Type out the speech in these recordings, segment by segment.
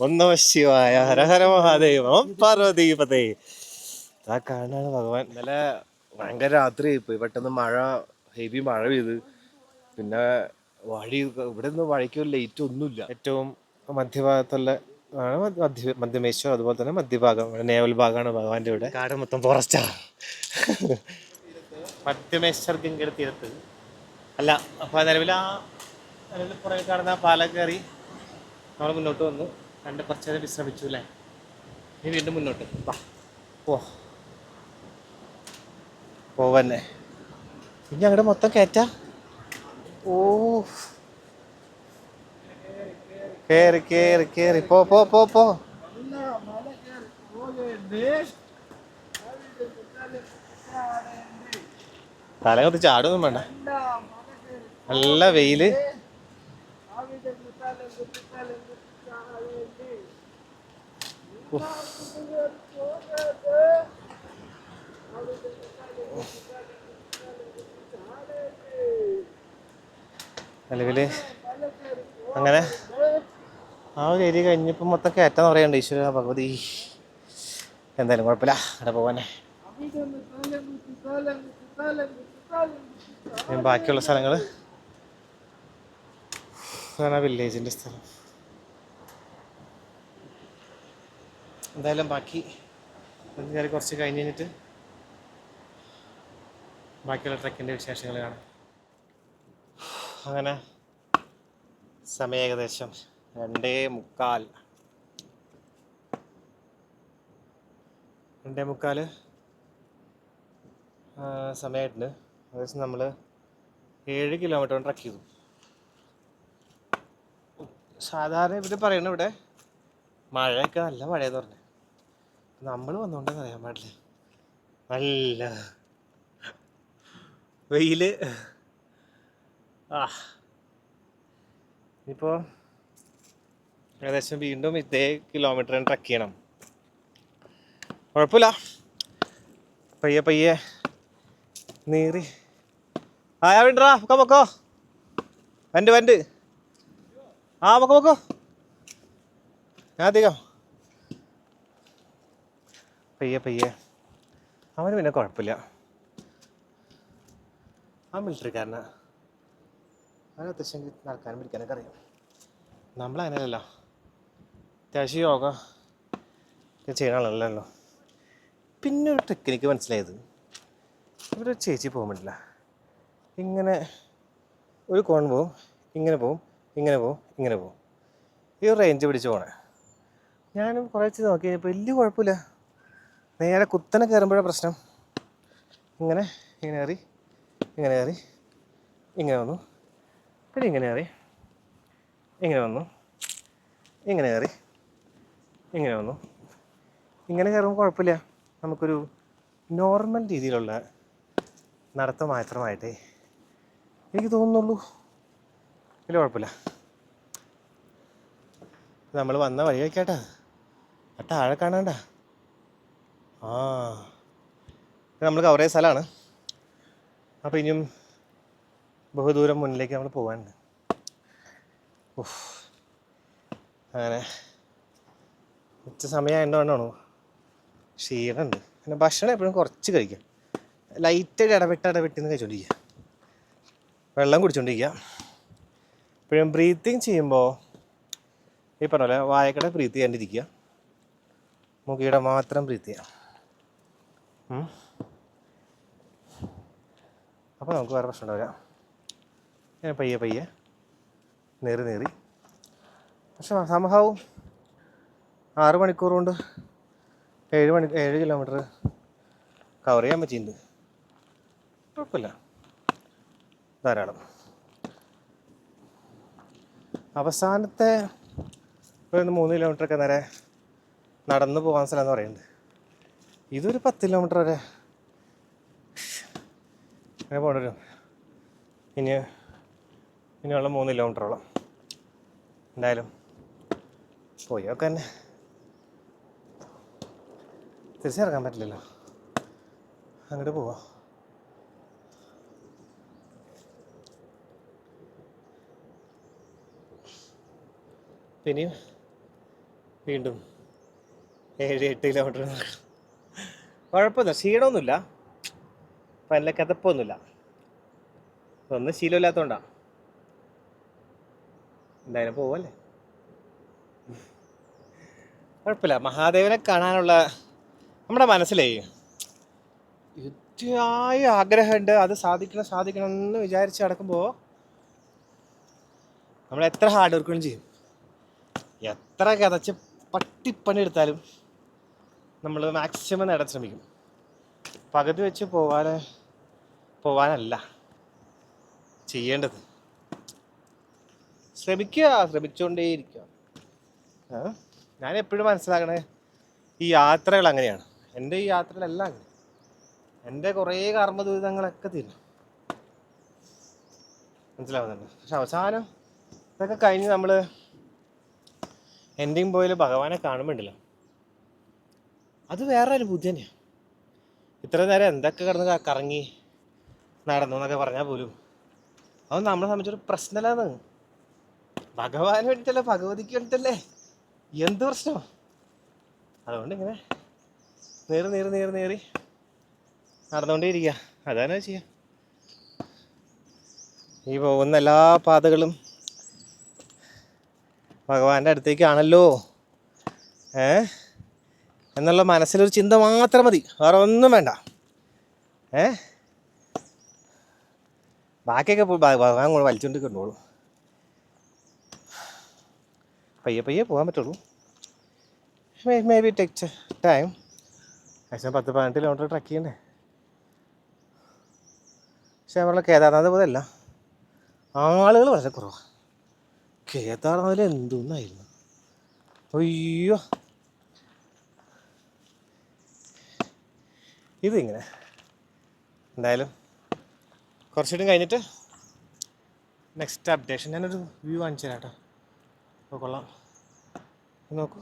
ഒന്നമ ശിവായ ഹരഹര ഓം പാർവതീപതേ. ആ കാണാണ് ഭഗവാൻ. ഇന്നലെ ഭയങ്കര രാത്രി പോയി. പെട്ടെന്ന് മഴ ഹെവി മഴ പെയ്ത്. പിന്നെ വഴി ഇവിടെ നിന്ന് വഴിക്ക് ലൈറ്റ് ഒന്നുമില്ല. ഏറ്റവും മധ്യഭാഗത്തുള്ള ആണ് മധ്യ- മധ്യമേശ്വരം. മധ്യമേശ്വർ അതുപോലെ തന്നെ മധ്യഭാഗം നേവൽ ഭാഗമാണ് ഭഗവാന്റെ ഇവിടെ. കാട് മൊത്തം ഫോറസ്റ്റാ മധ്യമേശ്വർ ഗംഗയുടെ തീരത്ത്. അല്ല അപ്പൊ നിലവിൽ ആ നിലവിൽ പുറകെ കാണുന്ന പാലം കയറി നമ്മൾ മുന്നോട്ട് വന്നു. കണ്ട് കുറച്ച് നേരം വിശ്രമിച്ചു അല്ലേ? ഇനി വീണ്ടും മുന്നോട്ട്. വാ. ഓ പോവന്നെ. ഇനി അങ്ങോട്ട് മൊത്തം കേറ്റ? ഓ. കേറി കേറി കേറി. പോ പോ പോ പോ. തല തലകൊത്ത് ചാടൊന്നും വേണ്ട. നല്ല വെയിൽ. നിലവിൽ അങ്ങനെ ആ ഒരു ഏരിയ കഴിഞ്ഞപ്പോൾ മൊത്തം കയറ്റാന്ന് പറയണ്ട ഈശ്വര ഭഗവതി. എന്തായാലും കുഴപ്പമില്ല. അവിടെ പോവാനെ. ബാക്കിയുള്ള സ്ഥലങ്ങൾ അതാണ് വില്ലേജിന്റെ സ്ഥലം. എന്തായാലും ബാക്കി കയറി കുറച്ച് കഴിഞ്ഞ് കഴിഞ്ഞിട്ട് ബാക്കിയുള്ള ട്രക്കിന്റെ വിശേഷങ്ങൾ കാണാം. അങ്ങനെ സമയം ഏകദേശം രണ്ടേ മുക്കാൽ. രണ്ടേ മുക്കാൽ സമയമായിട്ടുണ്ട്. ഏകദേശം നമ്മൾ ഏഴ് കിലോമീറ്റർ ട്രക്ക് ചെയ്തു. സാധാരണ ഇവർ പറയണ ഇവിടെ മഴയൊക്കെ നല്ല മഴയെന്ന് പറഞ്ഞു. നമ്മൾ വന്നോണ്ടെന്ന് അറിയാൻ പാടില്ല? നല്ല വെയിൽ. ആ. ഇപ്പോൾ ഏകദേശം വീണ്ടും ഇതേ കിലോമീറ്റർ ട്രക്ക് ചെയ്യണം. കുഴപ്പമില്ല പയ്യെ പയ്യെ നീറി. ആയാ വേണ്ടാ പൊക്കോ പൊക്കോ. വണ്ട് വണ്ട് ആ പൊക്കോ പൊക്കോ. ഞാൻ അധികം പയ്യെ പയ്യെ. അവന് പിന്നെ കുഴപ്പമില്ല. ആ മിലിറ്ററിക്കാരനാ അവന് അത്യാവശ്യം നടക്കാനും പിടിക്കാനൊക്കെ അറിയാം. നമ്മളങ്ങനെയല്ലല്ലോ. അത്യാവശ്യം യോഗ ചെയ്യണ ആളല്ലല്ലോ. പിന്നെ ഒരു ടെക്നിക്ക് മനസ്സിലായത്. ഇവിടെ ഒരു ചേച്ചി പോകാൻ പറ്റില്ല. ഇങ്ങനെ ഒരു കോൺ പോവും ഇങ്ങനെ പോവും ഇങ്ങനെ പോവും ഇങ്ങനെ പോവും. ഈ റേഞ്ച് പിടിച്ച് പോണേ. ഞാനും കുറേ നോക്കി കഴിഞ്ഞപ്പോൾ വലിയ കുഴപ്പമില്ല. നേരെ കുത്തനെ കയറുമ്പോഴാണ് പ്രശ്നം. ഇങ്ങനെ ഇങ്ങനെ കയറി ഇങ്ങനെ കയറി ഇങ്ങനെ വന്നു. പിന്നെ ഇങ്ങനെ കയറി ഇങ്ങനെ വന്നു ഇങ്ങനെ കയറി ഇങ്ങനെ വന്നു. ഇങ്ങനെ കയറുമ്പോൾ കുഴപ്പമില്ല. നമുക്കൊരു നോർമൽ രീതിയിലുള്ള നടത്തം മാത്രമായിട്ടേ എനിക്ക് തോന്നുന്നുള്ളൂ. വലിയ കുഴപ്പമില്ല. നമ്മൾ വന്ന വഴി വയ്ക്കാട്ടാ ആ താഴെ കാണാണ്ട. ആ. നമ്മൾ കവർ ചെയ്ത സ്ഥലമാണ് അപ്പോൾ ഇനിയും ബഹുദൂരം മുന്നിലേക്ക് നമ്മൾ പോകാനുണ്ട് ഉഫ്. അങ്ങനെ. ഉച്ച സമയമായതുകൊണ്ടാണോ ക്ഷീണമുണ്ട്. പിന്നെ ഭക്ഷണം എപ്പോഴും കുറച്ച് കഴിക്കാം. ലൈറ്റായിട്ട് ഇടവിട്ട് ഇടപെട്ടിന്ന് കഴിച്ചുകൊണ്ടിരിക്കുക വെള്ളം കുടിച്ചുകൊണ്ടിരിക്കുക എപ്പോഴും ബ്രീത്തിങ് ചെയ്യുമ്പോൾ ഈ പറഞ്ഞ പോലെ വായക്കട ബ്രീത്ത് ചെയ്യാണ്ടിരിക്കുക മുഖിയുടെ മാത്രം ബ്രീത്ത് ചെയ്യാം. അപ്പോൾ നമുക്ക് വേറെ പ്രശ്നം ഉണ്ടാവില്ല. ഞാൻ പയ്യെ പയ്യെ നേറി നേറി. പക്ഷെ സംഭവം ആറ് മണിക്കൂർ കൊണ്ട് ഏഴ് മണി ഏഴ് കിലോമീറ്റർ കവർ ചെയ്യാൻ പറ്റിയിട്ടുണ്ട്. കുഴപ്പമില്ല. ധാരാളം. അവസാനത്തെ ഒരു മൂന്ന് കിലോമീറ്ററൊക്കെ നേരെ നടന്നു പോകാൻ സ്ഥലം എന്ന് പറയുന്നുണ്ട്. ഇതൊരു പത്ത് കിലോമീറ്റർ വരെ. അങ്ങനെ പോകേണ്ടി ഇനി ഇനിയുള്ള മൂന്ന് കിലോമീറ്ററോളം എന്തായാലും പോയൊക്കെ തന്നെ. തിരിച്ചിറങ്ങാൻ പറ്റില്ലല്ലോ. അങ്ങോട്ട് പോവാം. പിന്നെയും വീണ്ടും ഏഴ് എട്ട് കിലോമീറ്റർ കുഴപ്പമില്ല ക്ഷീണമൊന്നുമില്ല. നല്ല കിതപ്പൊന്നുമില്ല. ഒന്നും ശീലമില്ലാത്തതുകൊണ്ടാണ് എന്തായാലും പോവല്ലേ? കുഴപ്പമില്ല. മഹാദേവനെ കാണാനുള്ള നമ്മുടെ മനസ്സിലേ യുദ്ധമായ ആഗ്രഹമുണ്ട്. അത് സാധിക്കണം സാധിക്കണം എന്ന് വിചാരിച്ച് നടക്കുമ്പോൾ നമ്മൾ എത്ര ഹാർഡ് വർക്കും ചെയ്യും. എത്ര കഥച്ച് പട്ടിപ്പണി എടുത്താലും നമ്മൾ മാക്സിമം നേടാൻ ശ്രമിക്കും. പകുതി വെച്ച് പോവാൻ പോവാനല്ല ചെയ്യേണ്ടത്. ശ്രമിക്കുക ശ്രമിച്ചുകൊണ്ടേയിരിക്കുക? ഞാൻ എപ്പോഴും മനസ്സിലാക്കണേ ഈ യാത്രകൾ അങ്ങനെയാണ്. എന്റെ ഈ യാത്രകളെല്ലാം അങ്ങനെ എന്റെ കുറേ കർമ്മ ദുരിതങ്ങളൊക്കെ തീരും. മനസ്സിലാവുന്നുണ്ട്? പക്ഷെ അവസാനം ഇതൊക്കെ കഴിഞ്ഞ് നമ്മൾ എൻഡിങ് പോയാൽ ഭഗവാനെ കാണുമ്പോണ്ടല്ലോ അത് വേറെ ബുദ്ധി തന്നെയാണ് ഇത്ര നേരം എന്തൊക്കെ കിടന്ന് കറങ്ങി നടന്നു എന്നൊക്കെ പറഞ്ഞാൽ പോലും. അത് നമ്മളെ സംബന്ധിച്ചൊരു പ്രശ്നമല്ലാന്ന്. ഭഗവാന് വേണ്ടിയിട്ടല്ലേ ഭഗവതിക്ക് വേണ്ടിയിട്ടല്ലേ എന്ത് പ്രശ്നം? അതുകൊണ്ട് ഇങ്ങനെ നേറി നേറി നേറി നേറി നടന്നുകൊണ്ടേയിരിക്കുക അതാണ് ചെയ്യുക ഈ പോകുന്ന എല്ലാ പാതകളും ഭഗവാന്റെ അടുത്തേക്കാണല്ലോ. ഏ? എന്നുള്ള മനസ്സിലൊരു ചിന്ത മാത്രം മതി. വേറെ ഒന്നും വേണ്ട. ഏ? ബാക്കിയൊക്കെ ഭഗവാൻ കൂടെ വലിച്ചുകൊണ്ട് കൊണ്ടോളൂ പയ്യെ പയ്യെ പോകാൻ പറ്റുള്ളൂ. മേ ബി ടേക്ക് ടൈം അച്ഛൻ പത്ത് പതിനെട്ട് കിലോമീറ്റർ ട്രക്ക് ചെയ്യണ്ടേ? പക്ഷേ നമ്മളെ കേദാർനാഥ് പോലെയല്ല. ആളുകൾ വളരെ കുറവാണ് കേദാർനാഥിൽ എന്തോന്നായിരുന്നു? അയ്യോ. ഇതിങ്ങനെ. എന്തായാലും കുറച്ചുകൂടി കഴിഞ്ഞിട്ട് നെക്സ്റ്റ് അപ്ഡേഷൻ ഞാനൊരു വ്യൂ കാണിച്ചു തരാം കേട്ടോ കൊള്ളാം. നോക്കൂ.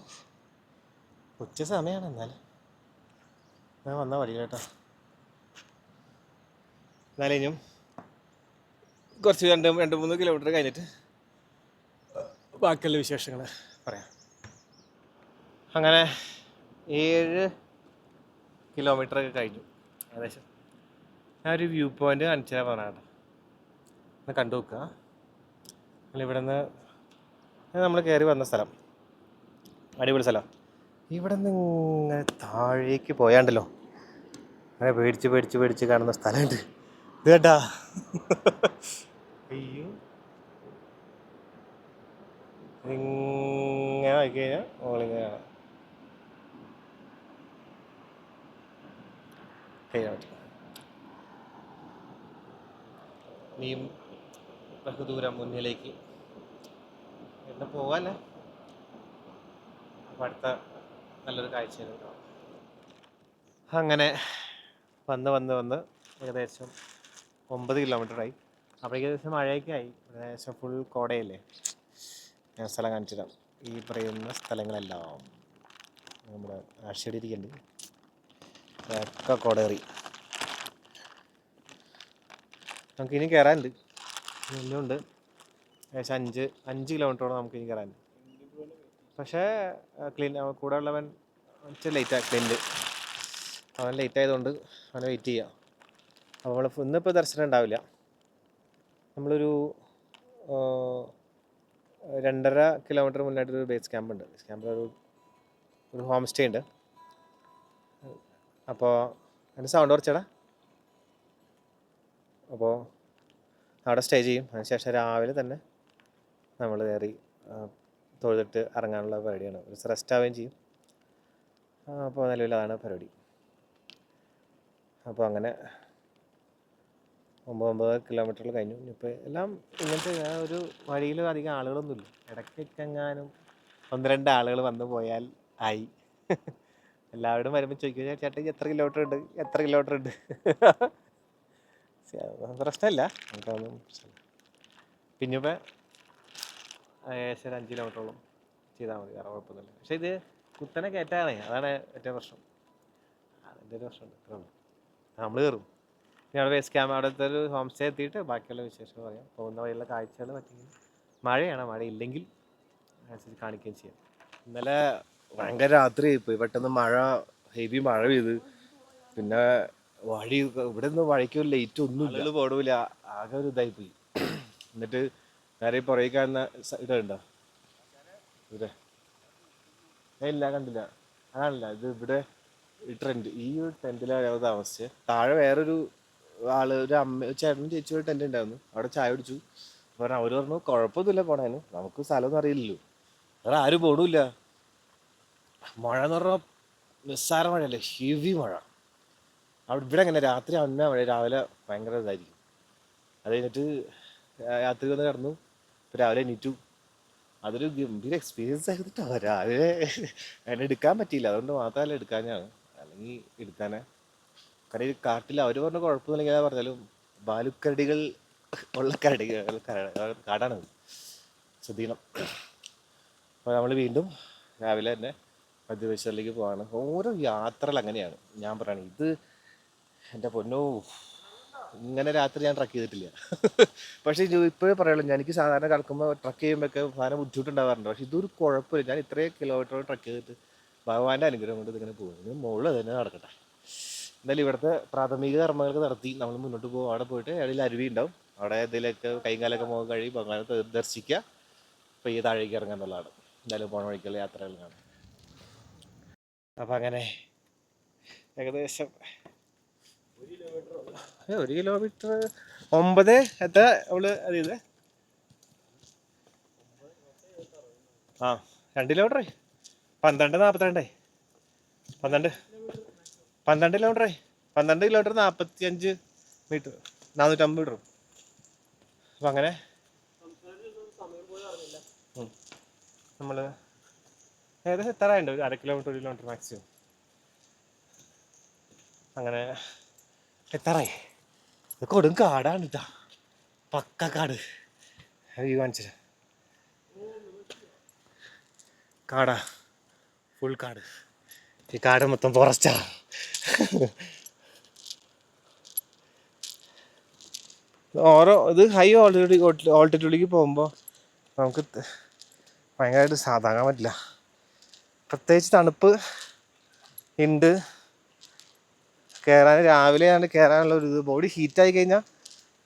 ഉച്ച സമയമാണ് എന്നാലും. ഞാൻ വന്നാൽ വഴി കേട്ടോ. എന്നാലും ഇനിയും കുറച്ച് രണ്ട് രണ്ട് മൂന്ന് കിലോമീറ്റർ കഴിഞ്ഞിട്ട് ബാക്കിയുള്ള വിശേഷങ്ങൾ പറയാം. അങ്ങനെ ഏഴ് കിലോമീറ്റർ ഒക്കെ കഴിഞ്ഞു. ഏകദേശം. ഞാൻ ഒരു വ്യൂ പോയിന്റ് കാണിച്ചു തരാൻ ഒന്ന് കണ്ടു നോക്കുക. അല്ല ഇവിടെ നിന്ന് നമ്മൾ കയറി വന്ന സ്ഥലം. അടിപൊളി സ്ഥലം. ഇവിടെ നിന്ന് ഇങ്ങനെ താഴേക്ക് പോയാണ്ടല്ലോ. അങ്ങനെ പേടിച്ച് പേടിച്ച് പേടിച്ച് കാണുന്ന സ്ഥലമുണ്ട്. ഇത് കേട്ടാ അയ്യോ. ഇങ്ങനെ നോക്കി കഴിഞ്ഞാൽ മോളിങ്ങനെ കാണാം. കഴിയാൻ പറ്റും നീയും ബഹുദൂരം മുന്നിലേക്ക്. എന്നെ പോവാല്ലേ? അപ്പോൾ അടുത്ത നല്ലൊരു കാഴ്ച കാണാം. അങ്ങനെ വന്ന് വന്ന് വന്ന് ഏകദേശം ഒമ്പത് കിലോമീറ്റർ ആയി. അപ്പോഴേക്ക് ഏകദേശം മഴയൊക്കെ ആയി. ഏകദേശം ഫുൾ കോടയല്ലേ? ഞാൻ സ്ഥലം കാണിച്ചിടാം ഈ പറയുന്ന സ്ഥലങ്ങളെല്ലാം നമ്മുടെ ആഷടി ഇരിക്കുന്നുണ്ട് ഒക്കെ കൊടേറി. നമുക്ക് ഇനി കയറാനുണ്ട് ഇനിയുണ്ട് ഏകദേശം അഞ്ച് അഞ്ച് കിലോമീറ്ററോളം നമുക്ക് ഇനി കയറാനുണ്ട് പക്ഷേ ക്ലീൻ കൂടെ ഉള്ളവൻ ഇച്ചിരി ലേറ്റാണ് ക്ലീൻ അവൻ ലേറ്റ് ആയതുകൊണ്ട് അവനെ വെയിറ്റ് ചെയ്യാം. അപ്പോൾ നമ്മൾ ഇന്നിപ്പോൾ ദർശനം ഉണ്ടാവില്ല. നമ്മളൊരു രണ്ടര കിലോമീറ്റർ മുന്നായിട്ടൊരു ബേസ് ക്യാമ്പ് ഉണ്ട്. ബേസ് ക്യാമ്പിൽ ഒരു ഒരു ഹോം സ്റ്റേ ഉണ്ട്. അപ്പോൾ എന്റെ സൗണ്ട് കുറച്ചടാ. അപ്പോൾ അവിടെ സ്റ്റേ ചെയ്യും. അതിനുശേഷം രാവിലെ തന്നെ നമ്മൾ കയറി തൊഴുതിട്ട് ഇറങ്ങാനുള്ള പരിപാടിയാണ്. ഒരു റെസ്റ്റ് ആവുകയും ചെയ്യും. അപ്പോൾ നിലവിൽ അതാണ് പരിപാടി. അപ്പോൾ അങ്ങനെ ഒമ്പത് ഒമ്പത് കിലോമീറ്ററിൽ കഴിഞ്ഞു. ഇനിയിപ്പോൾ എല്ലാം ഇങ്ങനത്തെ ഒരു വഴിയിൽ അധികം ആളുകളൊന്നുമില്ല. ഇടയ്ക്കെങ്ങാനും ഒന്ന് രണ്ട് ആളുകൾ വന്നു പോയാൽ ആയി. എല്ലാവരും വരുമ്പോൾ ചോദിക്കും ചേട്ടാ ഇനി എത്ര കിലോമീറ്റർ ഉണ്ട്? എത്ര കിലോമീറ്റർ ഉണ്ട്? പ്രശ്നമില്ല. നമുക്കതൊന്നും പിന്നെ ഏകദേശം ഒരു അഞ്ച് കിലോമീറ്ററോളം ചെയ്താൽ മതി വേറെ കുഴപ്പമൊന്നുമില്ല. പക്ഷേ ഇത് കുത്തനെ കയറ്റാണേ അതാണ് ഏറ്റവും പ്രശ്നം. അതിന്റെ ഒരു ഇത്രേ നമ്മൾ കയറും. പിന്നെ അവിടെ ബേസ് ക്യാമ്പ് അവിടുത്തെ ഒരു ഹോം സ്റ്റേ എത്തിയിട്ട് ബാക്കിയുള്ള വിശേഷം പറയാം. പോകുന്ന വഴിയുള്ള കാഴ്ചകൾ പറ്റിയെങ്കിൽ മഴയാണ്. മഴയില്ലെങ്കിൽ കാണിക്കുകയും ചെയ്യാം. ഇന്നലെ ഭയങ്കര രാത്രിയായി പോയി. പെട്ടെന്ന് മഴ ഹെവി മഴ പെയ്ത്. പിന്നെ വഴി ഇവിടെ നിന്ന് വഴിക്ക് ലൈറ്റ് ഒന്നും ഇല്ല പോടൂല ആകെ ഒരു ഇതായി പോയി. എന്നിട്ട് നേരെ പുറകെ കാണുന്ന ഇതുണ്ടോ ഇവിടെ. ഇല്ല കണ്ടില്ല. അതാണല്ല ഇത് ഇവിടെ ട്രെൻഡ് ഈ ഒരു ഞങ്ങൾ താമസിച്ചത് താഴെ വേറൊരു ആൾ ഒരു അമ്മ ചേട്ടനും ചേച്ചി ഒരു ടെന്റ് ഉണ്ടായിരുന്നു അവിടെ ചായ കുടിച്ചു. പറഞ്ഞു അവർ പറഞ്ഞു കുഴപ്പമൊന്നുമില്ല പോണേന്. നമുക്ക് സ്ഥലമൊന്നും അറിയില്ലല്ലോ. വേറെ ആരും പോണില്ല. മഴ എന്ന് പറഞ്ഞാൽ നിസ്സാര മഴയല്ലേ ഹെവി മഴ. അവിടെ ഇവിടെ അങ്ങനെ രാത്രി അന്ന മഴ രാവിലെ ഭയങ്കര ഇതായിരിക്കും. അത് കഴിഞ്ഞിട്ട് രാത്രി വന്ന് കിടന്നു. ഇപ്പം രാവിലെ എണീറ്റു. അതൊരു ഗംഭീര എക്സ്പീരിയൻസ് ആയിരുന്നു കേട്ടോ രാവിലെ അതിനെ എടുക്കാൻ പറ്റിയില്ല. അതുകൊണ്ട് മാത്രമല്ല എടുക്കാനാണ് അല്ലെങ്കിൽ എടുക്കാനേ. കാരണം ഈ കാട്ടിൽ അവർ പറഞ്ഞ കുഴപ്പമൊന്നുമില്ലെങ്കിൽ ഏതാ പറഞ്ഞാലും ബാലുക്കരടികൾ ഉള്ള കരടികൾ കാടാണ് ശ്രദ്ധിക്കണം. അപ്പോൾ നമ്മൾ വീണ്ടും രാവിലെ തന്നെ മധ്യപ്രദേശിലേക്ക് പോവാണ്. ഓരോ യാത്രകൾ അങ്ങനെയാണ്. ഞാൻ പറയണ ഇത് എന്റെ പൊന്നോ ഇങ്ങനെ രാത്രി ഞാൻ ട്രക്ക് ചെയ്തിട്ടില്ല. പക്ഷേ ഇപ്പോഴേ പറയുള്ളൂ ഞാൻ എനിക്ക് സാധാരണ കിടക്കുമ്പോൾ ട്രക്ക് ചെയ്യുമ്പോഴൊക്കെ സാധനം ബുദ്ധിമുട്ടുണ്ടാവാറുണ്ട്. പക്ഷേ ഇതൊരു കുഴപ്പമില്ല. ഞാൻ ഇത്രയും കിലോമീറ്റർ ട്രക്ക് ചെയ്തിട്ട് ഭഗവാന്റെ അനുഗ്രഹം കൊണ്ട് ഇതിങ്ങനെ പോകും ഇതിന് മുകളിൽ തന്നെ നടക്കട്ടെ. എന്തായാലും ഇവിടുത്തെ പ്രാഥമിക കർമ്മങ്ങളൊക്കെ നടത്തി നമ്മൾ മുന്നോട്ട് പോകും. അവിടെ പോയിട്ട് അതിൽ അരുവി ഉണ്ടാവും. അവിടെ എന്തെങ്കിലുമൊക്കെ കൈയും കാലൊക്കെ മുഖം കഴിയും ഭഗവാനെ ദർശിക്കുക. അപ്പോൾ ഈ താഴേക്ക് ഇറങ്ങുക എന്നുള്ളതാണ് എന്തായാലും പോണ വഴിക്കുള്ള യാത്രകൾ കാണാം. അപ്പം അങ്ങനെ ഏകദേശം ഒരു കിലോമീറ്റർ ഒമ്പത് എത്ര അവൾ അത് ചെയ്തേ? ആ രണ്ട് കിലോമീറ്റർ പന്ത്രണ്ട് നാൽപ്പത്തിരണ്ടേ പന്ത്രണ്ട് പന്ത്രണ്ട് കിലോമീറ്ററേ പന്ത്രണ്ട് കിലോമീറ്റർ നാൽപ്പത്തി അഞ്ച് മീറ്റർ നാനൂറ്റമ്പത് മീറ്റർ അപ്പം അങ്ങനെ. നമ്മൾ ഏകദേശം എത്ര ഉണ്ട് ഒരു അര കിലോമീറ്റർ ഒരു കിലോമീറ്റർ മാക്സിമം അങ്ങനെ എത്താറായി ഇത് കൊടും കാടാണ് ഇതാ പക്ക കാട്. വ്യൂ കാണിച്ചത് കാടാ. ഫുൾ കാട്. ഈ കാട് മൊത്തം ഫോറസ്റ്റാ ഓരോ ഇത് ഹൈ ഓൾട്ടിറ്റ്യൂഡ് ഓൾട്ടിറ്റ്യൂഡിലേക്ക് പോകുമ്പോൾ നമുക്ക് ഭയങ്കരമായിട്ട് സാധാങ്ങാൻ പറ്റില്ല. പ്രത്യേകിച്ച് തണുപ്പ് ഉണ്ട് കയറാൻ രാവിലെയാണ് കയറാനുള്ള ഒരു ഇത്. ബോഡി ഹീറ്റായി കഴിഞ്ഞാൽ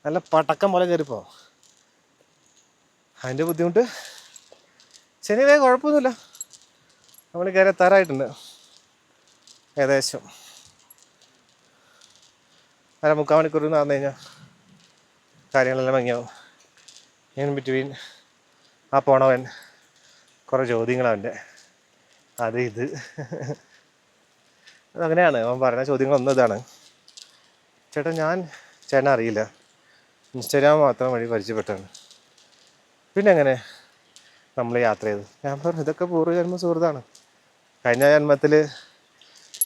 നല്ല പടക്കം പോലെ കയറിപ്പോ അതിന്റെ ബുദ്ധിമുട്ട്? ശനിവേ കുഴപ്പമൊന്നുമില്ല. നമ്മൾ കയറി എത്താറായിട്ടുണ്ട്. ഏകദേശം. അര മുക്കാൽ മണിക്കൂർ നടന്നു കഴിഞ്ഞാൽ കാര്യങ്ങളെല്ലാം ഭംഗിയാവും. ഇൻ ബിറ്റ്വീൻ ആ പോണവൻ കുറേ ചോദ്യങ്ങളവന്റെ അത് ഇത്. അങ്ങനെയാണ് അവൻ പറഞ്ഞ ചോദ്യങ്ങളൊന്നും ഇതാണ്. ചേട്ടാ ഞാൻ ചേട്ടനെ അറിയില്ല. ഇൻസ്റ്റാഗ്രാം മാത്രം വഴി പരിചയപ്പെട്ടാണ് പിന്നെ എങ്ങനെ നമ്മൾ യാത്ര ചെയ്തു. ഞാൻ പറഞ്ഞു ഇതൊക്കെ പൂർവജന്മ സുഹൃത്താണ്. കഴിഞ്ഞ ജന്മത്തിൽ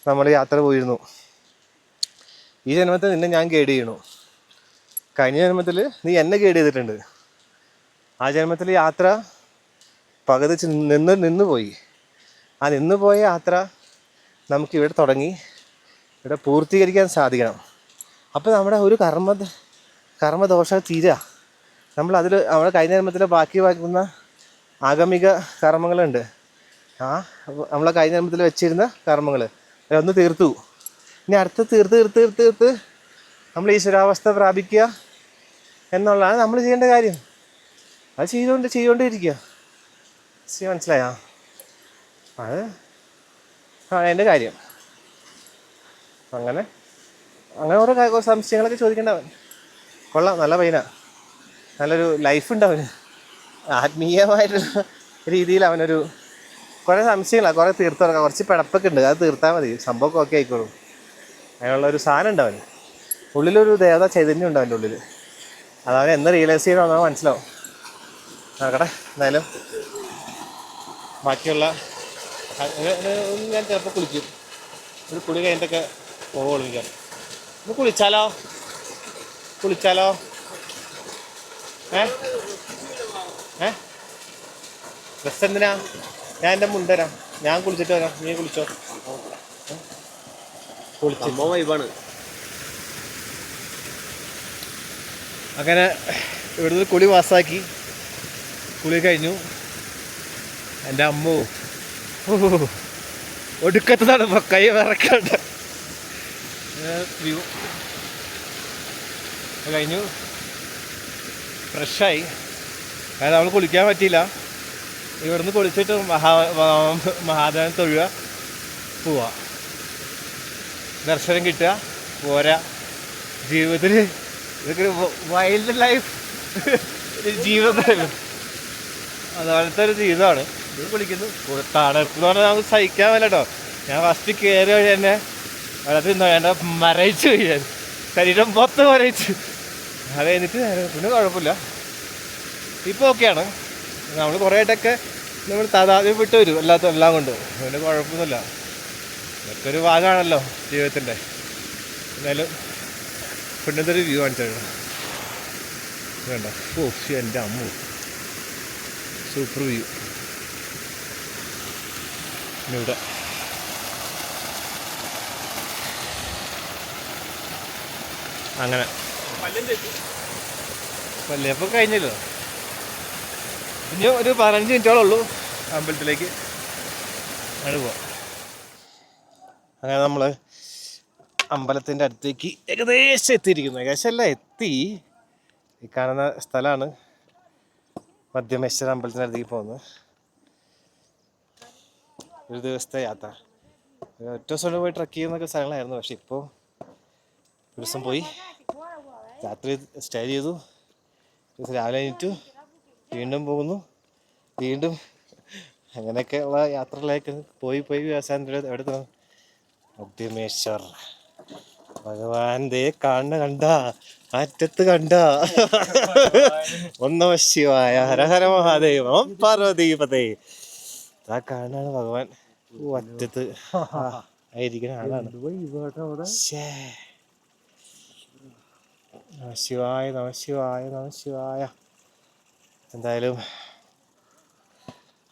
നമ്മൾ യാത്ര പോയിരുന്നു. ഈ ജന്മത്തിൽ നിന്നെ ഞാൻ ഗൈഡ് ചെയ്യണു കഴിഞ്ഞ ജന്മത്തിൽ നീ എന്നെ ഗൈഡ് ചെയ്തിട്ടുണ്ട്. ആ ജന്മത്തിൽ യാത്ര പകുതി നിന്ന് നിന്ന് പോയി. ആ നിന്ന് പോയ യാത്ര നമുക്ക് ഇവിടെ തുടങ്ങി. ഇവിടെ പൂർത്തീകരിക്കാൻ സാധിക്കണം. അപ്പോൾ നമ്മുടെ ഒരു കർമ്മ കർമ്മദോഷ തീരുക. നമ്മൾ അതിൽ നമ്മുടെ കഴിഞ്ഞ ജന്മത്തിൽ ബാക്കി വയ്ക്കുന്ന ആഗമിക കർമ്മങ്ങളുണ്ട്. ആ നമ്മളെ കഴിഞ്ഞ ജന്മത്തിൽ വെച്ചിരുന്ന കർമ്മങ്ങൾ അതൊന്ന് തീർത്തു. ഇനി അടുത്ത് തീർത്ത് തീർത്ത് തീർത്ത് തീർത്ത് നമ്മൾ ഈശ്വരാവസ്ഥ പ്രാപിക്കുക എന്നുള്ളതാണ് നമ്മൾ ചെയ്യേണ്ട കാര്യം. അത് ചെയ്തുകൊണ്ട് ചെയ്തുകൊണ്ടേ ഇരിക്കുക മനസ്സിലായോ? അത് ആ എന്റെ കാര്യം. അങ്ങനെ. അങ്ങനെ ഓരോ സംശയങ്ങളൊക്കെ ചോദിക്കേണ്ടവൻ കൊള്ളാം നല്ല പയ്യനാ. നല്ലൊരു ലൈഫ് ഉണ്ട് അവന്. ആത്മീയമായിട്ടുള്ള രീതിയിൽ അവനൊരു കുറേ സംശയങ്ങളാണ് കുറേ തീർത്ത് തുടങ്ങാം കുറച്ച് പിടപ്പൊക്കെ ഉണ്ട്. അത് തീർത്താൽ മതി. സംഭവമൊക്കെ ഓക്കെ ആയിക്കോളും. അതിനുള്ള ഒരു സാധനം ഉണ്ട് അവന്. ഉള്ളിലൊരു ദേവത ചൈതന്യം ഉണ്ട് അവന്റെ ഉള്ളിൽ അതവൻ എന്ന് റിയലൈസ് ചെയ്യണമെന്നോ മനസ്സിലാവും. നോക്കട്ടെ എന്തായാലും. ബാക്കിയുള്ള ഞാൻ ചിലപ്പോൾ കുളിക്കും. ഒരു കുളി കഴിഞ്ഞിട്ടൊക്കെ പോകുള്ളൂ കുളിക്കാൻ ഒന്ന് കുളിച്ചാലോ? കുളിച്ചാലോ? ഏ? ഏ? ഡ്രസ് എന്തിനാ ഞാൻ എന്റെ മുണ്ടരാം ഞാൻ കുളിച്ചിട്ട് വരാം. നീ കുളിച്ചോ? കുളിച്ചോ. വൈബാണ്. അങ്ങനെ ഇവിടുന്ന് കുളി പാസ്സാക്കി. കുളി കഴിഞ്ഞു. എന്റെ അമ്മു ഒടുക്കത്തതാണ് ഇപ്പൊ കൈ വിറക്കണ്ട. കഴിഞ്ഞു. ഫ്രഷായി. കാരണം നമ്മൾ കുളിക്കാൻ പറ്റിയില്ല. ഇവിടുന്ന് കുളിച്ചിട്ട് മഹാ മഹാദേവൻ തൊഴുക പോവാ. ദർശനം കിട്ടുക പോരാ. ജീവിതത്തിൽ ഇതൊക്കെ വൈൽഡ് ലൈഫ്. ജീവിതം. അതുപോലത്തെ ഒരു ജീവിതമാണ്. ഇത് എന്ന് പറഞ്ഞാൽ നമുക്ക് സഹിക്കാൻ ഞാൻ ഫസ്റ്റ് കയറി വഴി തന്നെ വെള്ളത്തിൽ നിന്ന് മരയിച്ചു പോയി ശരീരം മൊത്തം മരയിച്ചു അത് കഴിഞ്ഞിട്ട് പിന്നെ കുഴപ്പമില്ല. ഇപ്പോൾ ഓക്കെയാണ് നമ്മൾ കുറേ ആയിട്ടൊക്കെ നമ്മൾ താതാദ്യം വിട്ട് വരും അല്ലാത്ത എല്ലാം കൊണ്ട്. അതുകൊണ്ട് കുഴപ്പമൊന്നുമില്ല. ഇതൊക്കെ ഒരു ഭാഗമാണല്ലോ ജീവിതത്തിന്റെ. എന്നാലും പെണ്ണത്തെ ഒരു വ്യൂ കാണിച്ചു വേണ്ട ഓ എന്റെ അമ്മ. സൂപ്പർ വ്യൂ ഇവിടെ. അങ്ങനെ. പല്ലപ്പം കഴിഞ്ഞല്ലോ. ഇനി ഒരു പതിനഞ്ച് മിനിറ്റോളം ഉള്ളൂ അമ്പലത്തിലേക്ക്. അങ്ങനെ പോവാം. അങ്ങനെ നമ്മൾ അമ്പലത്തിന്റെ അടുത്തേക്ക് ഏകദേശം എത്തിയിരിക്കുന്നു. ഏകദേശം അല്ല എത്തി. ഈ കാണുന്ന സ്ഥലമാണ് മധ്യമേശ്വര അമ്പലത്തിന്റെ അടുത്തേക്ക് പോകുന്നത്. ഒരു ദിവസത്തെ യാത്ര. ഏറ്റവും ദിവസം പോയി ട്രക്ക് ചെയ്യുന്നൊക്കെ സ്ഥലങ്ങളായിരുന്നു. പക്ഷെ ഇപ്പോൾ ഒരു ദിവസം പോയി. രാത്രി സ്റ്റേ ചെയ്തു. ദിവസം രാവിലെ എണീറ്റു. വീണ്ടും പോകുന്നു. വീണ്ടും അങ്ങനെയൊക്കെ ഉള്ള യാത്രകളിലേക്ക് പോയി പോയി അവസാനം എവിടെ എവിടെ ഭഗവാന്റെ കാണ കണ്ട അറ്റത്ത് കണ്ട. ഒന്നവശ്യമായ ഹരഹര മഹാദേവം. പാർവതീപതേ. ആ കാണാണ് ഭഗവാൻ. ആ, ആയിരിക്കുന്ന ആളാണ്. ശിവായ നമ ശിവായ നമ ശിവായ. എന്തായാലും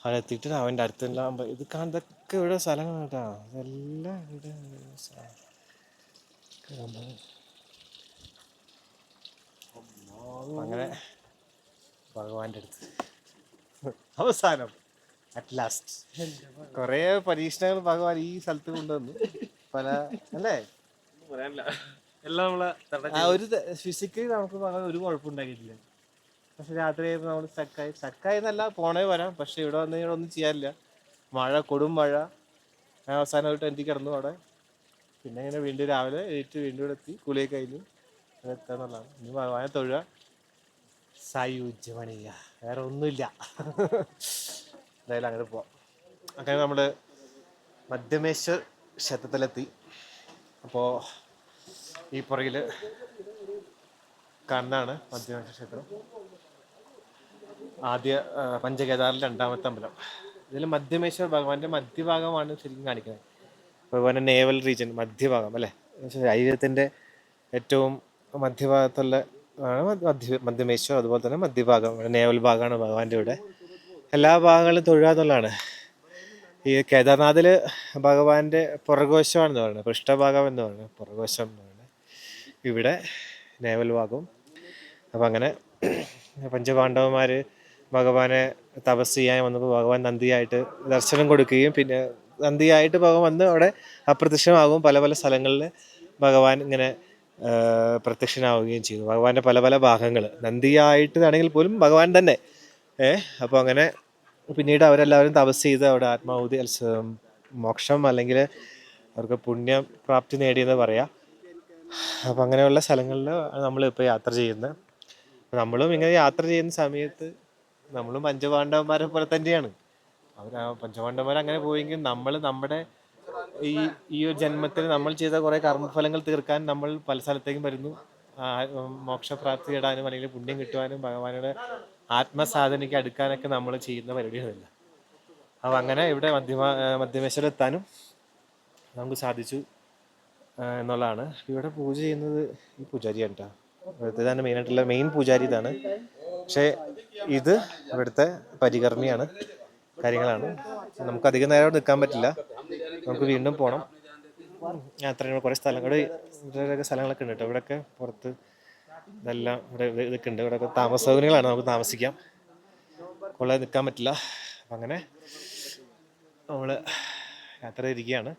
അവിടെ എത്തിയിട്ട് അവന്റെ അടുത്തെല്ലാം ഇത് കാണുന്നതൊക്കെ ഇവിടെ സ്ഥലങ്ങളാണ് കേട്ടോ. ഇതെല്ലാം ഇവിടെ. അങ്ങനെ ഭഗവാന്റെ അടുത്ത്. അവസാനം. അറ്റ് ലാസ്റ്റ് കുറേ പരീക്ഷണങ്ങൾ ഭഗവാൻ ഈ സ്ഥലത്ത് കൊണ്ടുവന്നു. പല അല്ലേ? ആ ഒരു ഫിസിക്കലി നമുക്ക് ഭഗവാൻ ഒരു കുഴപ്പമുണ്ടാക്കിയിട്ടില്ല പക്ഷെ രാത്രി ആയപ്പോൾ നമ്മൾ സ്റ്റക്കായി സക്കായി എന്നല്ല പോണേ വരാം. പക്ഷെ ഇവിടെ വന്ന് ഇവിടെ ഒന്നും ചെയ്യാനില്ല. മഴ കൊടും മഴ. ഞാൻ അവസാനം ഒരു ടെന്റി കിടന്നു അവിടെ. പിന്നെ ഇങ്ങനെ വീണ്ടും രാവിലെ എഴുത്ത് വീണ്ടും ഇവിടെ എത്തി. കുളിയൊക്കെ കഴിഞ്ഞു. എത്താന്നുള്ളതാണ് ഇനി ഭഗവാനെ തൊഴുക. സായുജ്യമണിയ. വേറെ ഒന്നുമില്ല. എന്തായാലും അങ്ങനെ പോവാം. അങ്ങനെ നമ്മൾ മധ്യമേശ്വർ ക്ഷേത്രത്തിലെത്തി. അപ്പോൾ ഈ പുറകിൽ കണ്ണാണ് മധ്യമേശ്വര ക്ഷേത്രം. ആദ്യ പഞ്ചകേദാറിൽ രണ്ടാമത്തെ അമ്പലം. ഇതിൽ മധ്യമേശ്വർ ഭഗവാന്റെ മധ്യഭാഗമാണ് ശരിക്കും കാണിക്കുന്നത്. ഭഗവാന്റെ നേവൽ റീജൻ മധ്യഭാഗം അല്ലേ? ശരീരത്തിന്റെ ഏറ്റവും മധ്യഭാഗത്തുള്ള മധ്യ മധ്യമേശ്വർ അതുപോലെ തന്നെ മധ്യഭാഗം നേവൽ ഭാഗമാണ് ഭഗവാന്റെ ഇവിടെ. എല്ലാ ഭാഗങ്ങളിലും തൊഴുക എന്നുള്ളതാണ്. ഈ കേദാർനാഥിൽ ഭഗവാന്റെ പുറകോശമാണെന്ന് പറയുന്നത്. പൃഷ്ഠഭാഗം എന്ന് പറയുന്നത്. പുറകോശം എന്ന് പറയുന്നത്. ഇവിടെ നേവൽ ഭാഗവും അപ്പം അങ്ങനെ പഞ്ചപാണ്ഡവന്മാർ ഭഗവാനെ തപസ് ചെയ്യാൻ വന്നപ്പോൾ ഭഗവാൻ നന്ദിയായിട്ട് ദർശനം കൊടുക്കുകയും പിന്നെ നന്ദിയായിട്ട് ഭഗവാൻ വന്ന് അവിടെ അപ്രത്യക്ഷമാകും. പല പല സ്ഥലങ്ങളിൽ ഭഗവാൻ ഇങ്ങനെ പ്രത്യക്ഷനാവുകയും ചെയ്തു. ഭഗവാന്റെ പല പല ഭാഗങ്ങൾ നന്ദിയായിട്ട് ആണെങ്കിൽ പോലും ഭഗവാൻ തന്നെ ഏ? അപ്പോൾ അങ്ങനെ പിന്നീട് അവരെല്ലാവരും തപസ് ചെയ്ത് അവിടെ ആത്മാവുതി മോക്ഷം അല്ലെങ്കിൽ അവർക്ക് പുണ്യം പ്രാപ്തി നേടിയെന്ന് പറയാം. അപ്പം അങ്ങനെയുള്ള സ്ഥലങ്ങളിൽ നമ്മളിപ്പോൾ യാത്ര ചെയ്യുന്നത് നമ്മളും ഇങ്ങനെ യാത്ര ചെയ്യുന്ന സമയത്ത് നമ്മളും പഞ്ചപാണ്ഡവന്മാരെ പോലെ തന്നെയാണ്. അവർ പഞ്ചപാണ്ഡവന്മാർ അങ്ങനെ പോയെങ്കിൽ നമ്മൾ നമ്മുടെ ഈ ഈ ഒരു ജന്മത്തിൽ നമ്മൾ ചെയ്ത കുറേ കർമ്മഫലങ്ങൾ തീർക്കാൻ നമ്മൾ പല സ്ഥലത്തേക്കും വരുന്നു. മോക്ഷപ്രാപ്തി നേടാനും അല്ലെങ്കിൽ പുണ്യം കിട്ടുവാനും ഭഗവാനുടെ ആത്മസാധനയ്ക്ക് അടുക്കാനൊക്കെ നമ്മൾ ചെയ്യുന്ന പരിപാടികളല്ല. അപ്പം അങ്ങനെ ഇവിടെ മധ്യമ ആ, മധ്യമേശ്വരം എത്താനും നമുക്ക് സാധിച്ചു എന്നുള്ളതാണ്. ഇവിടെ പൂജ ചെയ്യുന്നത് ഈ പൂജാരിയാണ് കേട്ടോ ഇവിടുത്തെ മെയിനായിട്ടുള്ള മെയിൻ പൂജാരി ഇതാണ്. പക്ഷേ ഇത് ഇവിടുത്തെ പരികർമ്മിയാണ് കാര്യങ്ങളാണ്. നമുക്ക് അധികം നേരം നിൽക്കാൻ പറ്റില്ല. നമുക്ക് വീണ്ടും പോകണം അത്രയും കുറേ സ്ഥലങ്ങൾ സ്ഥലങ്ങളൊക്കെ ഉണ്ട് കേട്ടോ ഇവിടെയൊക്കെ പുറത്ത് ഇതെല്ലാം ഇവിടെ ഇത് ഇതൊക്കെ ഉണ്ട് ഇവിടെ താമസ സൗകര്യങ്ങളാണ്. നമുക്ക് താമസിക്കാം. കൊള്ളെ നിൽക്കാൻ പറ്റില്ല. അങ്ങനെ നമ്മൾ യാത്ര ഇരിക്കുകയാണ്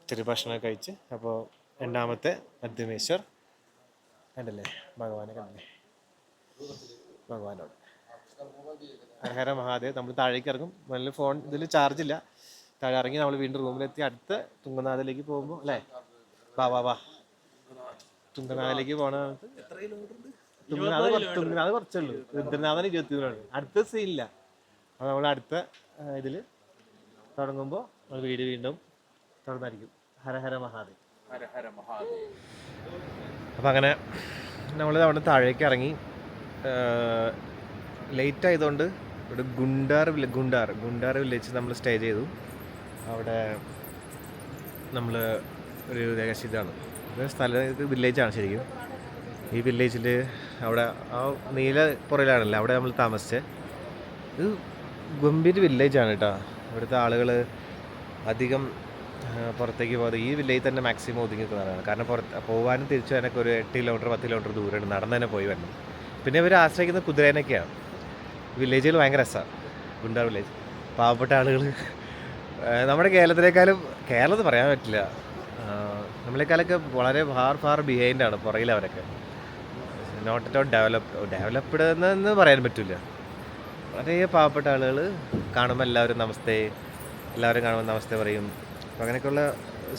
ഇത്തിരി ഭക്ഷണമൊക്കെ കഴിച്ച്. അപ്പോൾ രണ്ടാമത്തെ മധ്യമേശ്വർ. കണ്ടല്ലേ? ഭഗവാനെ കണ്ടല്ലേ? ഭഗവാനോട്. ഹരഹര മഹാദേവ്. നമ്മൾ താഴേക്ക് ഇറങ്ങും. നല്ല ഫോൺ ഇതിൽ ചാർജ് ഇല്ല. താഴെ ഇറങ്ങി നമ്മൾ വീണ്ടും റൂമിലെത്തി അടുത്ത തുങ്കനാഥിലേക്ക് പോകുമ്പോൾ അല്ലേ? വാ വാ വാ. തുങ്കനാഥിലേക്ക് പോണ തുങ്കനാഥ് കുറച്ചുള്ളൂ തുങ്കനാഥ് രുദ്രനാഥന് ഇരുപത്തി മൂന്നാണ് അടുത്ത സീനില്ല അപ്പോൾ നമ്മൾ അടുത്ത ഇതിൽ തുടങ്ങുമ്പോൾ നമ്മൾ വീട് വീണ്ടും തുറന്നായിരിക്കും ഹരഹര മഹാദേവ്. അപ്പം അങ്ങനെ നമ്മൾ അവിടെ താഴേക്ക് ഇറങ്ങി ലേറ്റ് ആയതുകൊണ്ട് ഇവിടെ ഗുണ്ടാർ വില്ല ഗുണ്ടാർ ഗുണ്ടാർ വില്ലേജ് നമ്മൾ സ്റ്റേ ചെയ്തു. അവിടെ നമ്മൾ ഒരു ഏകദേശം ഇതാണ്. ഇത് സ്ഥലം ഇത് വില്ലേജാണ് ശരിക്കും. ഈ വില്ലേജിൽ അവിടെ ആ നീല പുറയിലാണല്ലോ അവിടെ നമ്മൾ താമസിച്ചത് ഇത് ഗംഭീര വില്ലേജാണ് കേട്ടോ. ഇവിടുത്തെ ആളുകൾ അധികം പുറത്തേക്ക് പോകാതെ ഈ വില്ലേജിൽ തന്നെ മാക്സിമം ഒതുങ്ങി നിൽക്കുന്നതാണ് കാരണം പുറത്ത് പോകാനും തിരിച്ചു വരാനൊക്കെ ഒരു എട്ട് കിലോമീറ്റർ പത്ത് കിലോമീറ്റർ ദൂരമുണ്ട്. നടന്ന് തന്നെ പോയി വരണം. പിന്നെ ഇവർ ആശ്രയിക്കുന്ന കുതിരേനൊക്കെയാണ് വില്ലേജുകൾ ഭയങ്കര രസമാണ് ഗുണ്ടാർ വില്ലേജ് പാവപ്പെട്ട ആളുകൾ നമ്മുടെ കേരളത്തിനേക്കാളും കേരളത്തിൽ പറയാൻ പറ്റില്ല. നമ്മളെക്കാളൊക്കെ വളരെ ഫാർ ഫാർ ബിഹൈൻഡാണ് പുറകിൽ അവരൊക്കെ. Not at out develop developed എന്ന് പറയാൻ പറ്റില്ല വളരെ പാവപ്പെട്ട ആളുകൾ കാണുമ്പോൾ എല്ലാവരും നമസ്തേ എല്ലാവരും കാണുമ്പോൾ നമസ്തേ പറയും. അപ്പോൾ അങ്ങനെയൊക്കെയുള്ള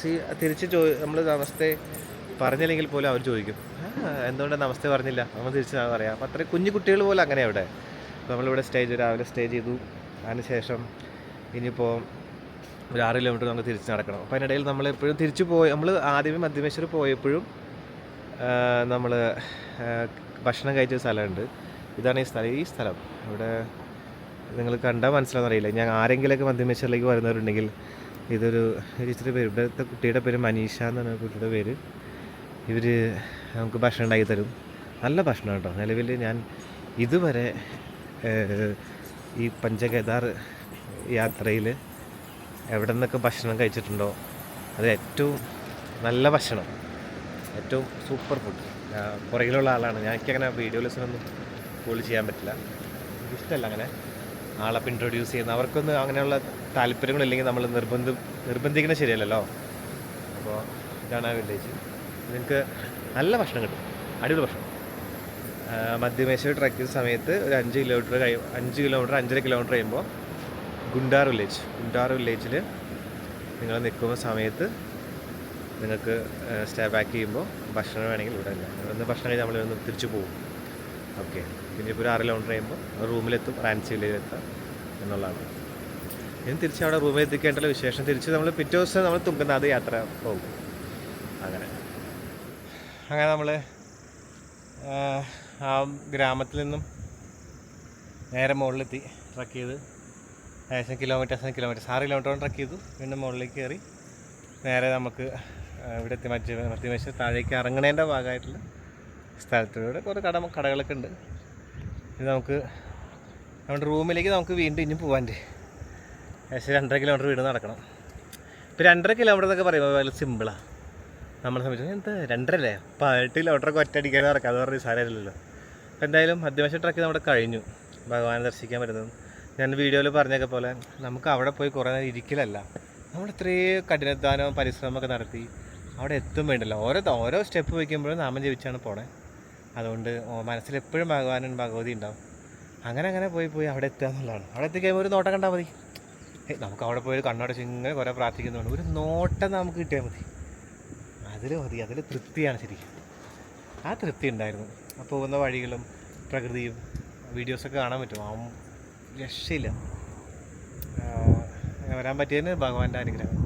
സി തിരിച്ച് ചോ നമ്മൾ നമസ്തേ പറഞ്ഞില്ലെങ്കിൽ പോലും അവർ ചോദിക്കും. എന്തുകൊണ്ടാണ് നമസ്തേ പറഞ്ഞില്ല? നമ്മൾ തിരിച്ച് പറയാം. അപ്പോൾ അത്രയും കുഞ്ഞു കുട്ടികൾ പോലും അങ്ങനെ അവിടെ അപ്പോൾ നമ്മളിവിടെ സ്റ്റേജ് രാവിലെ സ്റ്റേ ചെയ്തു. അതിനുശേഷം ഇനിയിപ്പോൾ ഒരു ആറ് കിലോമീറ്റർ നമ്മൾ തിരിച്ച് നടക്കണം. അപ്പോൾ അതിനിടയിൽ നമ്മൾ എപ്പോഴും തിരിച്ചു പോയി നമ്മൾ ആദ്യമേ മധ്യമേശ്വർ പോയപ്പോഴും നമ്മൾ ഭക്ഷണം കഴിച്ച സ്ഥലമുണ്ട്. ഇതാണ് ഈ സ്ഥലം. ഈ സ്ഥലം ഇവിടെ നിങ്ങൾ കണ്ടാൽ മനസ്സിലാവുന്നറിയില്ല ഞാൻ ആരെങ്കിലുമൊക്കെ മധ്യമേശ്വറിലേക്ക് വരുന്നവരുണ്ടെങ്കിൽ ഇതൊരു ഇച്ചിരി പേര്. ഇവിടുത്തെ കുട്ടിയുടെ പേര് മനീഷ എന്നാണ് കുട്ടിയുടെ പേര്. ഇവർ നമുക്ക് ഭക്ഷണം ഉണ്ടാക്കി തരും. നല്ല ഭക്ഷണം കേട്ടോ. നിലവിൽ ഞാൻ ഇതുവരെ ഈ പഞ്ചകേദാർ യാത്രയിൽ എവിടെ നിന്നൊക്കെ ഭക്ഷണം കഴിച്ചിട്ടുണ്ടോ? അത് ഏറ്റവും നല്ല ഭക്ഷണം. ഏറ്റവും സൂപ്പർ ഫുഡ് പുറകിലുള്ള ആളാണ്. ഞാൻ എനിക്കങ്ങനെ വീഡിയോ ലെസനൊന്നും കൂടുതൽ ചെയ്യാൻ പറ്റില്ല. എനിക്കിഷ്ടമല്ല അങ്ങനെ ആളെ ഇൻട്രൊഡ്യൂസ് ചെയ്യുന്ന. അവർക്കൊന്നും അങ്ങനെയുള്ള താല്പര്യങ്ങളില്ലെങ്കിൽ നമ്മൾ നിർബന്ധം നിർബന്ധിക്കുന്നത് ശരിയല്ലല്ലോ. അപ്പോൾ ഇതാണ് ആ വില്ലേജ് നിങ്ങൾക്ക് നല്ല ഭക്ഷണം കിട്ടും. അടിപൊളി ഭക്ഷണം. മധ്യമേശ്വര മധ്യമേശ്വർ സമയത്ത് ഒരു അഞ്ച് കിലോമീറ്റർ കഴിയും അഞ്ച് കിലോമീറ്റർ അഞ്ചര കിലോമീറ്റർ കഴിയുമ്പോൾ ഗുണ്ടാർ വില്ലേജ്. ഗുണ്ടാർ വില്ലേജിൽ നിങ്ങൾ നിൽക്കുന്ന സമയത്ത് നിങ്ങൾക്ക് സ്റ്റേ ബാക്ക് ചെയ്യുമ്പോൾ ഭക്ഷണം വേണമെങ്കിൽ ഇവിടെ ഇല്ല. നിന്ന് ഭക്ഷണം കഴിഞ്ഞ് നമ്മൾ ഒന്ന് തിരിച്ചു പോകും ഓക്കെ. പിന്നെ ഇപ്പോൾ ഒരു ആറ് കിലോമീറ്റർ കഴിയുമ്പോൾ റൂമിലെത്തും റാൻസി വില്ലേജിലെത്താം എന്നുള്ളതാണ്. ഇനി തിരിച്ച് അവിടെ റൂമിൽ എത്തിക്കേണ്ടല്ലോ വിശേഷം. തിരിച്ച് നമ്മൾ പിറ്റേ ദിവസം നമ്മൾ തുങ്കനാഥ് യാത്ര പോകും. അങ്ങനെ. അങ്ങനെ നമ്മൾ ആ ഗ്രാമത്തിൽ നിന്നും നേരെ മുകളിലെത്തി ട്രക്ക് ചെയ്ത് ഏകദേശം കിലോമീറ്റേഴ്സ് കിലോമീറ്റേഴ്സ് ആറ് കിലോമീറ്റർ ട്രക്ക് ചെയ്തു. വീണ്ടും മുകളിലേക്ക് കയറി. നേരെ നമുക്ക് ഇവിടെ എത്തി മറ്റു മധ്യമേശ്വർ താഴേക്ക് ഇറങ്ങണേന്റെ ഭാഗമായിട്ടുള്ള സ്ഥലത്തിലൂടെ കുറേ കട കടകളൊക്കെ ഉണ്ട്. ഇത് നമുക്ക് നമ്മുടെ റൂമിലേക്ക് നമുക്ക് വീണ്ടും ഇനി പോകാന്റെ ഏകദേശം രണ്ടര കിലോമീറ്റർ വീട് നടക്കണം. ഇപ്പോൾ രണ്ടര കിലോമീറ്റർ എന്നൊക്കെ പറയുമ്പോൾ വളരെ സിമ്പിളാണ് നമ്മളെ സംബന്ധിച്ച് എന്താ അല്ലേ? പതിനെട്ട് കിലോമീറ്ററൊക്കെ ഒറ്റയടിക്കാൻ നടക്കാം. അത് പറഞ്ഞ സാരമില്ലല്ലോ. അപ്പോൾ എന്തായാലും മധ്യമേശ്വർ ട്രക്ക് നമ്മുടെ കഴിഞ്ഞു. ഭഗവാനെ ദർശിക്കാൻ പറ്റുന്നത് ഞാൻ വീഡിയോയിൽ പറഞ്ഞൊക്കെ പോലെ നമുക്ക് അവിടെ പോയി കുറേ നേരം ഇരിക്കലല്ല. നമ്മൾ ഇത്രയും കഠിനാധ്വാനവും പരിശ്രമമൊക്കെ നടത്തി അവിടെ എത്തും വേണ്ടല്ലോ. ഓരോ ഓരോ സ്റ്റെപ്പ് വയ്ക്കുമ്പോഴും നാമം ജപിച്ചാണ് പോണേ. അതുകൊണ്ട് മനസ്സിൽ എപ്പോഴും ഭഗവാനും ഭഗവതി ഉണ്ടാവും. അങ്ങനെ അങ്ങനെ പോയി പോയി അവിടെ എത്തുക എന്നുള്ളതാണ്. അവിടെ എത്തിക്കഴിയുമ്പോൾ ഒരു നോട്ടം കണ്ടാൽ മതി. നമുക്ക് അവിടെ പോയി ഒരു കണ്ണടച്ച് ഇങ്ങനെ കുറേ പ്രാർത്ഥിക്കുന്നുണ്ട്. ഒരു നോട്ടം നമുക്ക് കിട്ടിയാൽ മതി. അതിൽ മതി അതിൽ തൃപ്തിയാണ് ശരിക്കും. ആ തൃപ്തി ഉണ്ടായിരുന്നു. ആ പോകുന്ന വഴികളും പ്രകൃതിയും വീഡിയോസൊക്കെ കാണാൻ പറ്റും. രക്ഷയില്ല. വരാൻ പറ്റിയതിന് ഭഗവാന്റെ അനുഗ്രഹം.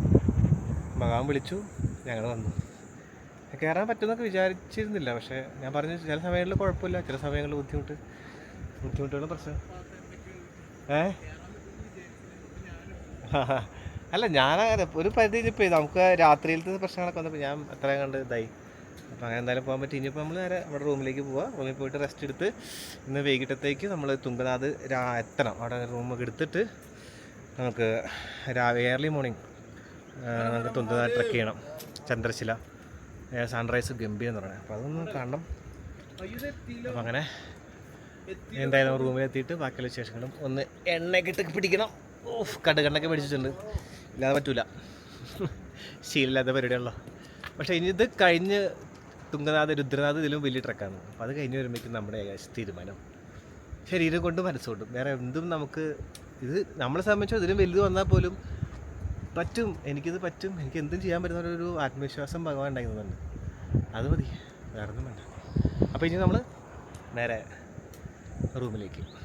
ഭഗവാൻ വിളിച്ചു ഞങ്ങൾ വന്നു. കയറാൻ പറ്റുമെന്നൊക്കെ വിചാരിച്ചിരുന്നില്ല പക്ഷേ ഞാൻ പറഞ്ഞു ചില സമയങ്ങളിൽ കുഴപ്പമില്ല ചില സമയങ്ങളിൽ ബുദ്ധിമുട്ട് ബുദ്ധിമുട്ടുകളും പ്രശ്നം. ഏ? അല്ല ഞാൻ ഒരു പരിധി ഇപ്പോൾ നമുക്ക് രാത്രിയിലത്തെ പ്രശ്നങ്ങളൊക്കെ വന്നപ്പോൾ ഞാൻ അത്രയും കണ്ട് ഇതായി. അപ്പോൾ അങ്ങനെ എന്തായാലും പോകാൻ പറ്റി. ഇനിയിപ്പോൾ നമ്മൾ നേരെ നമ്മുടെ റൂമിലേക്ക് പോവാം. റൂമിൽ പോയിട്ട് റെസ്റ്റ് എടുത്ത് ഇന്ന് വൈകിട്ടത്തേക്ക് നമ്മൾ തുമ്പനാത് രാ എത്തണം. അവിടെ റൂമൊക്കെ എടുത്തിട്ട് നമുക്ക് രാവിലെ ഏർലി മോർണിംഗ് നമുക്ക് തുമ്പനാട് ട്രക്ക് ചെയ്യണം. ചന്ദ്രശില സൺറൈസ് ഗംഭീരം എന്ന് പറയുന്നത്. അപ്പോൾ അതൊന്ന് കാണണം. അപ്പം അങ്ങനെ എന്തായാലും റൂമിൽ എത്തിയിട്ട് ബാക്കിയുള്ള വിശേഷങ്ങളും ഒന്ന് എണ്ണയൊക്കെ ഇട്ട് പിടിക്കണം. ഓഫ് കടുകണ്ണൊക്കെ പിടിച്ചിട്ടുണ്ട് ഇല്ലാതെ പറ്റൂല. ശീലമില്ലാത്ത പരിപാടിയാണല്ലോ. പക്ഷേ ഇനി ഇത് കഴിഞ്ഞ് തുങ്കനാഥ് രുദ്രനാഥ് ഇതിലും വലിയ ട്രക്കാണ് അപ്പോൾ അത് കഴിഞ്ഞ് വരുമ്പോഴേക്കും നമ്മുടെ ഏകദേശം തീരുമാനം. ശരീരം കൊണ്ട് മനസ്സുകൊണ്ടും. വേറെ എന്തും നമുക്ക് ഇത് നമ്മളെ സംബന്ധിച്ചോ ഇതിലും വലുത് വന്നാൽ പോലും പറ്റും. എനിക്കിത് പറ്റും. എനിക്ക് എന്തും ചെയ്യാൻ പറ്റുന്ന ഒരു ആത്മവിശ്വാസം ഭഗവാൻ ഉണ്ടായിരുന്നുണ്ട്. അത് മതി. വേറെ ഒന്നും വേണ്ട. അപ്പോൾ ഇനി നമ്മൾ നേരെ റൂമിലേക്ക്